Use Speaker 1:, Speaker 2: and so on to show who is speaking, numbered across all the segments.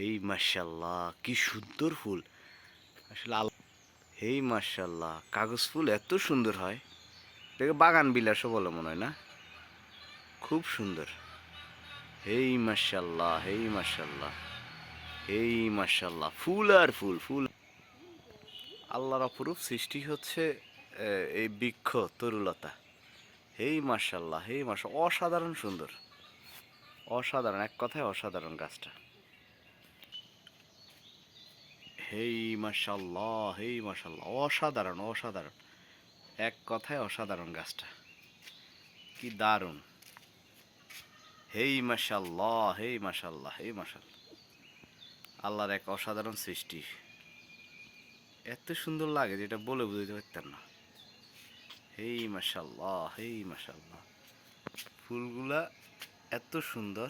Speaker 1: এই মার্শাল্লাহ কি সুন্দর ফুল। আসলে আল এই মার্শাল্লাহ কাগজ ফুল এত সুন্দর হয়। এটাকে বাগান বিলাসও বলে মনে হয় না? খুব সুন্দর। এই মার্শাল্লাহ এই মার্শাল্লাহ এই মার্শাল্লাহ ফুল আর ফুল ফুল। আল্লাহর অপরূপ সৃষ্টি হচ্ছে এই বৃক্ষ, তরুলতা। এই মার্শাল্লাহ এই মার্শাল অসাধারণ সুন্দর। অসাধারণ, এক কথায় অসাধারণ গাছটা। হেই মাশাল্লাহ হেই মাশাল্লাহ, অসাধারণ অসাধারণ। এক কথায় অসাধারণ গাছটা। কি দারুণ। হেই মাশাল্লাহ হেই মাশাল্লাহ হেই মাশাল্লাহ। আল্লাহর এক অসাধারণ সৃষ্টি। এত সুন্দর লাগে যেটা বলে বুঝতে পারতাম না। হেই মাশাল্লাহ হেই মাশাল্লাহ। ফুলগুলা এত সুন্দর।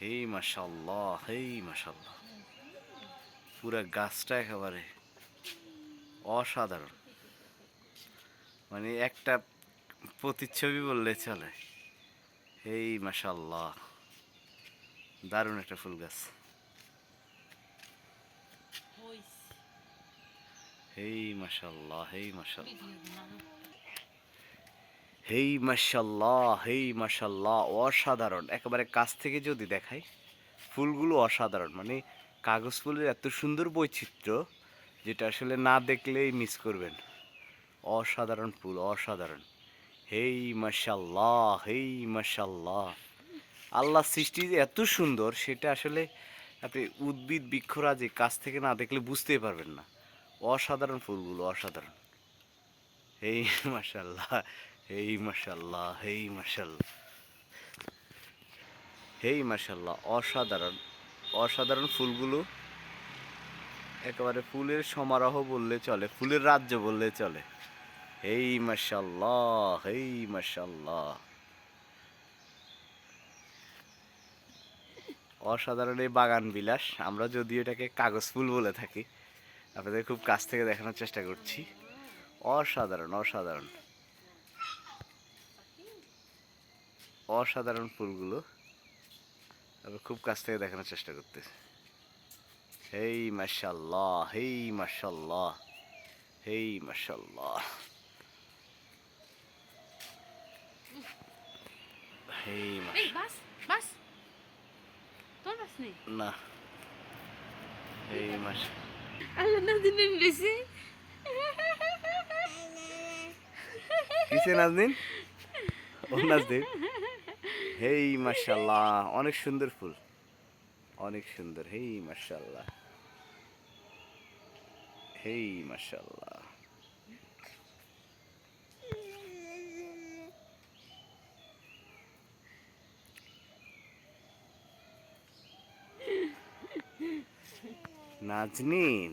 Speaker 1: হেই মাশাল্লাহ হেই মাশাল্লাহ। পুরা গাছটা একেবারে অসাধারণ। মানে একটা প্রতিচ্ছবি বললে চলে। এই মাশাল্লাহ দারুণ একটা ফুল গাছ। হেই মাশাল্লাহ হেই মাশাল্লাহ হেই মাশাল্লাহ হেই মাশাল্লাহ অসাধারণ। একেবারে কাছ থেকে যদি দেখাই, ফুলগুলো অসাধারণ। মানে কাগজ ফুলের এত সুন্দর বৈচিত্র্য যেটা আসলে না দেখলেই মিস করবেন। অসাধারণ ফুল, অসাধারণ। হেই মাশাল্লাহ হেই মাশাল্লাহ আল্লাহ সৃষ্টি যে এত সুন্দর, সেটা আসলে আপনি উদ্ভিদ বৃক্ষরাজি কাছ থেকে না দেখলে বুঝতেই পারবেন না। অসাধারণ ফুলগুলো, অসাধারণ। হেই মাশাল্লাহ হেই মাশাল্লাহ হেই মাশাল্লাহ হেই মাশাল্লাহ অসাধারণ। অসাধারণ ফুলগুলো। একেবারে ফুলের সমারোহ বললে চলে, ফুলের রাজ্য বললে চলে। হেই মাশাল্লাহ হেই মাশাল্লাহ অসাধারণ এই বাগান বিলাস, আমরা যদিও এটাকে কাগজ ফুল বলে থাকি, আপনাদের খুব কাছ থেকে দেখানোর চেষ্টা করছি। অসাধারণ অসাধারণ। অসাধারণ ফুলগুলো। আমি খুব কাছ থেকে দেখানোর চেষ্টা করতেছি। হেই মাশাল্লাহ হেই মাশাল্লাহ হেই মাশাল্লাহ হেই
Speaker 2: বাস বাস। তোর বাস নেই?
Speaker 1: না। হেই মাস
Speaker 2: আল্লাহ না দিনে
Speaker 1: কিসে নাজদিন ও নাজদিন হেই মাশাল্লাহ অনেক সুন্দর ফুল। অনেক সুন্দর হেই মাশাল্লাহ হেই মাশাল্লাহ নাজনীন।